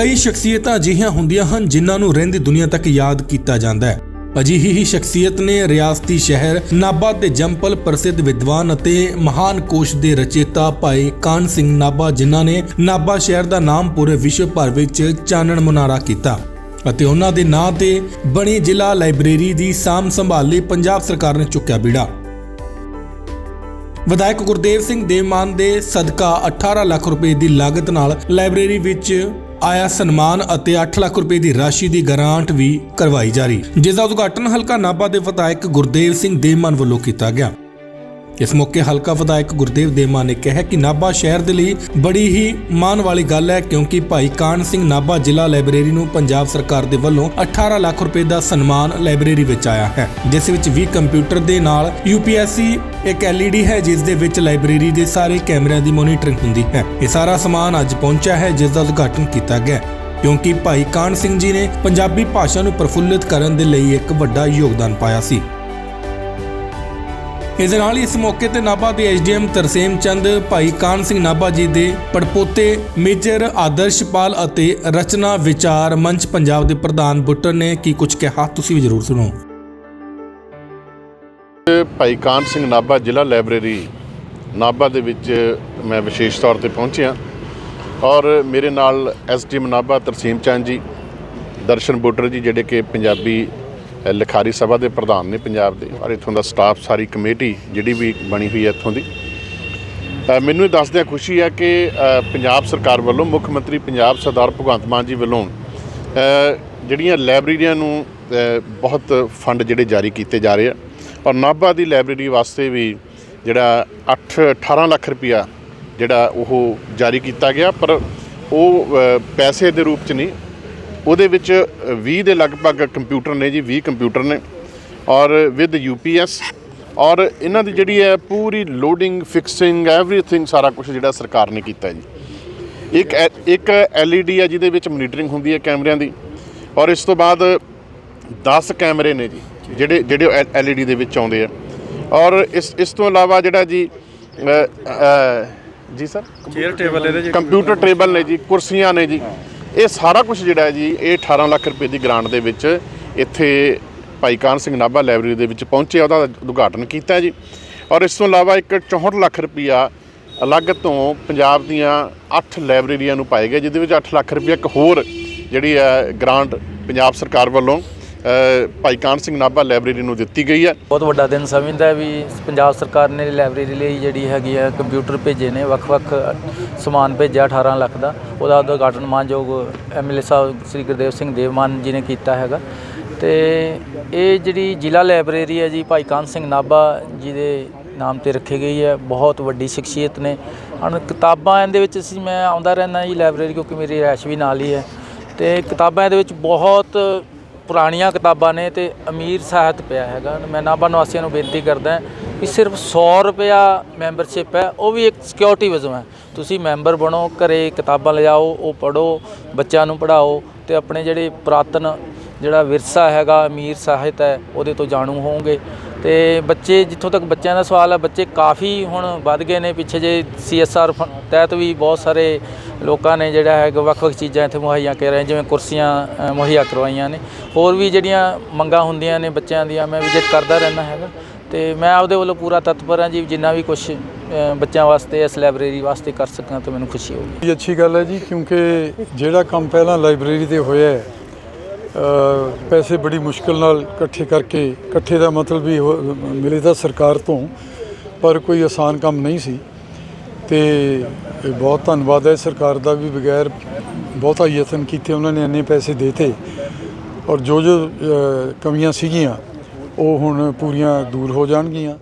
ਕਈ ਸ਼ਖਸੀਅਤਾਂ ਅਜਿਹੀਆਂ ਹੁੰਦੀਆਂ ਹਨ ਜਿਨ੍ਹਾਂ ਨੂੰ ਰਹਿੰਦੀ ਦੁਨੀਆ ਤੱਕ ਯਾਦ ਕੀਤਾ ਜਾਂਦਾ ਹੈ। ਅਜਿਹੀ ਹੀ ਸ਼ਖਸੀਅਤ ਨੇ ਰਿਆਸਤੀ ਸ਼ਹਿਰ ਨਾਭਾ ਦੇ ਜੰਪਲ ਪ੍ਰਸਿੱਧ ਵਿਦਵਾਨ ਅਤੇ ਮਹਾਨ ਕੋਸ਼ ਦੇ ਰਚੇਤਾ ਭਾਈ ਕਾਨ ਸਿੰਘ ਨਾਭਾ, ਜਿਨ੍ਹਾਂ ਨੇ ਨਾਭਾ ਸ਼ਹਿਰ ਦਾ ਨਾਮ ਪੂਰੇ ਵਿਸ਼ਵ ਭਰ ਵਿੱਚ ਚਾਨਣ ਮੁਨਾਰਾ ਕੀਤਾ ਅਤੇ ਉਹਨਾਂ ਦੇ ਨਾਂ ਤੇ ਬਣੀ ਜ਼ਿਲ੍ਹਾ ਲਾਇਬ੍ਰੇਰੀ ਦੀ ਸਾਂਭ ਸੰਭਾਲ ਲਈ ਪੰਜਾਬ ਸਰਕਾਰ ਨੇ ਚੁੱਕਿਆ ਬੀੜਾ। ਵਿਧਾਇਕ ਗੁਰਦੇਵ ਸਿੰਘ ਦੇਵਮਾਨ ਦੇ ਸਦਕਾ 18 ਲੱਖ ਰੁਪਏ ਦੀ ਲਾਗਤ ਨਾਲ ਲਾਇਬ੍ਰੇਰੀ ਵਿੱਚ ਆਇਆ ਸਨਮਾਨ ਅਤੇ 8 ਲੱਖ ਰੁਪਏ ਦੀ ਰਾਸ਼ੀ ਦੀ ਗ੍ਰਾਂਟ ਵੀ ਕਰਵਾਈ ਜਾ ਰਹੀ। ਜਿਸ ਦਾ ਉਦਘਾਟਨ ਹਲਕਾ ਨਾਭਾ ਦੇ ਵਿਧਾਇਕ ਗੁਰਦੇਵ ਸਿੰਘ ਦੇਵਮਾਨ ਵੱਲੋਂ ਕੀਤਾ ਗਿਆ। ਇਸ ਮੌਕੇ ਹਲਕਾ ਵਿਧਾਇਕ ਗੁਰਦੇਵ ਦੇਮਾ ਨੇ ਕਿਹਾ ਕਿ ਨਾਭਾ ਸ਼ਹਿਰ ਦੇ ਲਈ ਬੜੀ ਹੀ ਮਾਣ ਵਾਲੀ ਗੱਲ ਹੈ ਕਿਉਂਕਿ ਭਾਈ ਕਾਨ ਸਿੰਘ ਨਾਭਾ ਜ਼ਿਲ੍ਹਾ ਲਾਇਬ੍ਰੇਰੀ ਨੂੰ ਪੰਜਾਬ ਸਰਕਾਰ ਦੇ ਵੱਲੋਂ 18 ਲੱਖ ਰੁਪਏ ਦਾ ਸਨਮਾਨ ਲਾਇਬ੍ਰੇਰੀ ਵਿੱਚ ਆਇਆ ਹੈ, ਜਿਸ ਵਿੱਚ 20 ਕੰਪਿਊਟਰ ਦੇ ਨਾਲ UPSC ਇੱਕ LED ਹੈ, ਜਿਸ ਦੇ ਵਿੱਚ ਲਾਇਬ੍ਰੇਰੀ ਦੇ ਸਾਰੇ ਕੈਮਰਿਆਂ ਦੀ ਮੋਨੀਟਰਿੰਗ ਹੁੰਦੀ ਹੈ। ਇਹ ਸਾਰਾ ਸਮਾਨ ਅੱਜ ਪਹੁੰਚਿਆ ਹੈ, ਜਿਸ ਦਾ ਉਦਘਾਟਨ ਕੀਤਾ ਗਿਆ ਕਿਉਂਕਿ ਭਾਈ ਕਾਨ ਸਿੰਘ ਜੀ ਨੇ ਪੰਜਾਬੀ ਭਾਸ਼ਾ ਨੂੰ ਪ੍ਰਫੁੱਲਿਤ ਕਰਨ ਦੇ ਲਈ ਇੱਕ ਵੱਡਾ ਯੋਗਦਾਨ ਪਾਇਆ ਸੀ। ਇਸ ਦੇ ਨਾਲ ਹੀ ਇਸ ਮੌਕੇ ਤੇ ਨਾਭਾ ਦੇ ਐਸਡੀਐਮ ਤਰਸੇਮ ਚੰਦ, ਭਾਈ ਕਾਨ ਸਿੰਘ ਨਾਭਾ ਜੀ ਦੇ ਪੜਪੋਤੇ ਮੇਜਰ ਆਦਰਸ਼ਪਾਲ ਅਤੇ ਰਚਨਾ ਵਿਚਾਰ ਮੰਚ ਪੰਜਾਬ ਦੇ ਪ੍ਰਧਾਨ ਬੁੱਟਰ ਨੇ ਕੀ ਕੁਝ ਕਿਹਾ, ਤੁਸੀਂ ਵੀ ਜ਼ਰੂਰ ਸੁਣੋ। ਭਾਈ ਕਾਨ ਸਿੰਘ ਨਾਭਾ ਜ਼ਿਲ੍ਹਾ ਲਾਇਬ੍ਰੇਰੀ, ਨਾਭਾ ਦੇ ਵਿੱਚ ਮੈਂ ਵਿਸ਼ੇਸ਼ ਤੌਰ ਤੇ ਪਹੁੰਚਿਆ। ਔਰ ਮੇਰੇ ਨਾਲ ਐਸਡੀਐਮ ਨਾਭਾ ਤਰਸੀਮ ਚੰਦ ਜੀ, ਦਰਸ਼ਨ ਬੁੱਟਰ ਜੀ, ਜਿਹੜੇ ਕਿ ਪੰਜਾਬੀ ਲਿਖਾਰੀ ਸਭਾ ਦੇ ਪ੍ਰਧਾਨ ਨੇ ਪੰਜਾਬ ਦੇ ਔਰ ਇੱਥੋਂ ਦਾ ਸਟਾਫ, ਸਾਰੀ ਕਮੇਟੀ ਜਿਹੜੀ ਵੀ ਬਣੀ ਹੋਈ ਹੈ ਇੱਥੋਂ ਦੀ। ਮੈਨੂੰ ਇਹ ਦੱਸਦਿਆਂ ਖੁਸ਼ੀ ਹੈ ਕਿ ਪੰਜਾਬ ਸਰਕਾਰ ਵੱਲੋਂ ਮੁੱਖ ਮੰਤਰੀ ਪੰਜਾਬ ਸਰਦਾਰ ਭਗਵੰਤ ਮਾਨ ਜੀ ਵੱਲੋਂ ਜਿਹੜੀਆਂ ਲਾਇਬ੍ਰੇਰੀਆਂ ਨੂੰ ਬਹੁਤ ਫੰਡ ਜਿਹੜੇ ਜਾਰੀ ਕੀਤੇ ਜਾ ਰਹੇ ਆ, ਔਰ ਨਾਭਾ ਦੀ ਲਾਇਬ੍ਰੇਰੀ ਵਾਸਤੇ ਵੀ ਜਿਹੜਾ 8 18 ਲੱਖ ਰੁਪਇਆ ਜਿਹੜਾ ਉਹ ਜਾਰੀ ਕੀਤਾ ਗਿਆ, ਪਰ ਉਹ ਪੈਸੇ ਦੇ ਰੂਪ ਚ ਨਹੀਂ ਉਹਦੇ ਵਿੱਚ 20 ਦੇ ਲਗਭਗ ਕੰਪਿਊਟਰ ਨੇ ਜੀ 20 ਕੰਪਿਊਟਰ ਨੇ ਔਰ ਵਿਦ ਯੂਪੀਐਸ ਔਰ ਇਹਨਾਂ ਦੀ ਜਿਹੜੀ ਹੈ ਪੂਰੀ ਲੋਡਿੰਗ ਫਿਕਸਿੰਗ ਐਵਰੀਥਿੰਗ ਸਾਰਾ ਕੁਝ ਜਿਹੜਾ ਸਰਕਾਰ ਨੇ ਕੀਤਾ ਜੀ। ਇੱਕ ਇੱਕ LED ਹੈ ਜਿਹਦੇ ਵਿੱਚ ਮੋਨੀਟਰਿੰਗ ਹੁੰਦੀ ਹੈ ਕੈਮਰਿਆਂ ਦੀ ਔਰ ਇਸ ਤੋਂ ਬਾਅਦ 10 ਕੈਮਰੇ ਨੇ ਜੀ ਜਿਹੜੇ ਜਿਹੜੇ LED ਦੇ ਵਿੱਚ ਆਉਂਦੇ ਆ। ਔਰ ਇਸ ਇਸ ਤੋਂ ਇਲਾਵਾ ਜਿਹੜਾ ਜੀ ਜੀ ਸਰ ਚੇਅਰ ਟੇਬਲ ਇਹਦੇ ਚ ਕੰਪਿਊਟਰ ਟੇਬਲ ਨੇ ਜੀ ਕੁਰਸੀਆਂ ਨੇ ਜੀ। ਇਹ ਸਾਰਾ ਕੁਝ ਜਿਹੜਾ ਹੈ ਜੀ, ਇਹ 18 ਲੱਖ ਰੁਪਏ ਦੀ ਗ੍ਰਾਂਟ ਦੇ ਵਿੱਚ ਇੱਥੇ ਭਾਈ ਕਾਨ ਸਿੰਘ ਨਾਭਾ ਲਾਇਬ੍ਰੇਰੀ ਦੇ ਵਿੱਚ ਪਹੁੰਚੇ, ਉਹਦਾ ਉਦਘਾਟਨ ਕੀਤਾ ਜੀ। ਔਰ ਇਸ ਤੋਂ ਇਲਾਵਾ ਇੱਕ 64 ਲੱਖ ਰੁਪਇਆ ਅਲੱਗ ਤੋਂ ਪੰਜਾਬ ਦੀਆਂ 8 ਲਾਇਬ੍ਰੇਰੀਆਂ ਨੂੰ ਪਾਏ ਗਏ, ਜਿਹਦੇ ਵਿੱਚ 8 ਲੱਖ ਰੁਪਇਆ ਇੱਕ ਹੋਰ ਜਿਹੜੀ ਹੈ ਗ੍ਰਾਂਟ ਪੰਜਾਬ ਸਰਕਾਰ ਵੱਲੋਂ ਭਾਈ ਕਾਨ ਸਿੰਘ ਨਾਭਾ ਲਾਇਬ੍ਰੇਰੀ ਨੂੰ ਦਿੱਤੀ ਗਈ ਹੈ। ਬਹੁਤ ਵੱਡਾ ਦਿਨ ਸਮਝਦਾ ਵੀ ਪੰਜਾਬ ਸਰਕਾਰ ਨੇ ਲਾਇਬ੍ਰੇਰੀ ਲਈ ਜਿਹੜੀ ਹੈਗੀ ਹੈ ਕੰਪਿਊਟਰ ਭੇਜੇ ਨੇ, ਵੱਖ-ਵੱਖ ਸਮਾਨ ਭੇਜਿਆ 18 ਲੱਖ ਦਾ। ਉਹਦਾ ਉਦਘਾਟਨ ਮਾਨਯੋਗ ਐਮਐਲਏ ਸਾਹਿਬ ਸ੍ਰੀ ਗੁਰਦੇਵ ਸਿੰਘ ਦੇਵਮਾਨ ਜੀ ਨੇ ਕੀਤਾ ਹੈਗਾ। ਤੇ ਇਹ ਜਿਹੜੀ ਜ਼ਿਲ੍ਹਾ ਲਾਇਬ੍ਰੇਰੀ ਹੈ ਜੀ, ਭਾਈ ਕਾਨ ਸਿੰਘ ਨਾਭਾ ਜੀ ਦੇ ਨਾਮ ਤੇ ਰੱਖੀ ਗਈ ਹੈ। ਬਹੁਤ ਵੱਡੀ ਸ਼ਖਸੀਅਤ ਨੇ। ਹਨ ਕਿਤਾਬਾਂ ਇਹਦੇ ਵਿੱਚ ਅਸੀਂ, ਮੈਂ ਆਉਂਦਾ ਰਹਿੰਦਾ ਜੀ ਲਾਇਬ੍ਰੇਰੀ ਕਿਉਂਕਿ ਮੇਰੀ ਰੈਸ਼ ਵੀ ਨਾਲ ਹੀ ਹੈ। ਤੇ ਕਿਤਾਬਾਂ ਇਹਦੇ ਵਿੱਚ ਬਹੁਤ ਪੁਰਾਣੀਆਂ ਕਿਤਾਬਾਂ ਨੇ ਤੇ ਅਮੀਰ ਸਾਹਿਤ ਪਿਆ ਹੈਗਾ। ਮੈਂ ਨਾਭਾ ਨਿਵਾਸੀਆਂ ਨੂੰ ਬੇਨਤੀ ਕਰਦਾ ਕਿ ਸਿਰਫ 100 ਰੁਪਇਆ ਮੈਂਬਰਸ਼ਿਪ ਹੈ, ਉਹ ਵੀ ਇੱਕ ਸਿਕਿਉਰਿਟੀ ਵਜੋਂ ਹੈ। ਤੁਸੀਂ ਮੈਂਬਰ ਬਣੋ, ਘਰੇ ਕਿਤਾਬਾਂ ਲਿਜਾਓ ਉਹ ਪੜੋ ਬੱਚਿਆਂ ਨੂੰ ਪੜਾਓ ਤੇ ਆਪਣੇ ਜਿਹੜੇ ਪੁਰਾਤਨ ਜਿਹੜਾ ਵਿਰਸਾ ਹੈਗਾ, ਅਮੀਰ ਸਾਹਿਤ ਹੈ, ਉਹਦੇ ਤੋਂ ਜਾਣੂ ਹੋਵੋਗੇ। ਤੇ ਬੱਚੇ, ਜਿੱਥੋਂ ਤੱਕ ਬੱਚਿਆਂ ਦਾ ਸਵਾਲ ਹੈ, ਬੱਚੇ ਕਾਫੀ ਹੁਣ ਵੱਧ ਗਏ ਨੇ, ਪਿੱਛੇ ਜੇ ਸੀਐਸਆਰ ਤਹਿਤ ਵੀ ਬਹੁਤ ਸਾਰੇ ਲੋਕਾਂ ਨੇ ਜਿਹੜਾ ਹੈ ਵੱਖ-ਵੱਖ ਚੀਜ਼ਾਂ ਇੱਥੇ ਮੁਹੱਈਆ ਕਰ ਰਹੇ ਜਿਵੇਂ ਕੁਰਸੀਆਂ ਮੁਹੱਈਆ ਕਰਵਾਈਆਂ ਨੇ। ਹੋਰ ਵੀ ਜਿਹੜੀਆਂ ਮੰਗਾਂ ਹੁੰਦੀਆਂ ਨੇ ਬੱਚਿਆਂ ਦੀਆਂ, ਮੈਂ ਵਿਜ਼ਿਟ ਕਰਦਾ ਰਹਿੰਦਾ ਹੈਗਾ। ਤੇ ਮੈਂ ਆਪਦੇ ਵੱਲੋਂ ਪੂਰਾ ਤਤਪਰ ਹਾਂ ਜੀ, ਜਿੰਨਾ ਵੀ ਕੁਝ ਬੱਚਿਆਂ ਵਾਸਤੇ, ਇਸ ਲਾਇਬ੍ਰੇਰੀ ਵਾਸਤੇ ਕਰ ਸਕਾਂ ਤਾਂ ਮੈਨੂੰ ਖੁਸ਼ੀ ਹੋਊਗੀ। ਇਹ ਅੱਛੀ ਗੱਲ ਹੈ ਜੀ, ਕਿਉਂਕਿ ਜਿਹੜਾ ਕੰਮ ਪਹਿਲਾਂ ਲਾਇਬ੍ਰੇਰੀ ਤੇ ਹੋਇਆ ਹੈ ਪੈਸੇ ਬੜੀ ਮੁਸ਼ਕਲ ਨਾਲ ਇਕੱਠੇ ਕਰਕੇ, ਇਕੱਠੇ ਦਾ ਮਤਲਬ ਵੀ ਹੋ- ਮਿਲੇ ਤਾਂ ਸਰਕਾਰ ਤੋਂ, ਪਰ ਕੋਈ ਆਸਾਨ ਕੰਮ ਨਹੀਂ ਸੀ। ਤੇ ਇਹ ਬਹੁਤ ਧੰਨਵਾਦ ਹੈ ਸਰਕਾਰ ਦਾ ਵੀ ਬਗੈਰ ਬਹੁਤਾ ਯਤਨ ਕੀਤੇ ਉਹਨਾਂ ਨੇ ਇੰਨੇ ਪੈਸੇ ਦੇਤੇ। ਔਰ ਜੋ ਜੋ ਕਮੀਆਂ ਸੀਗੀਆਂ, ਉਹ ਹੁਣ ਪੂਰੀਆਂ ਦੂਰ ਹੋ ਜਾਣਗੀਆਂ।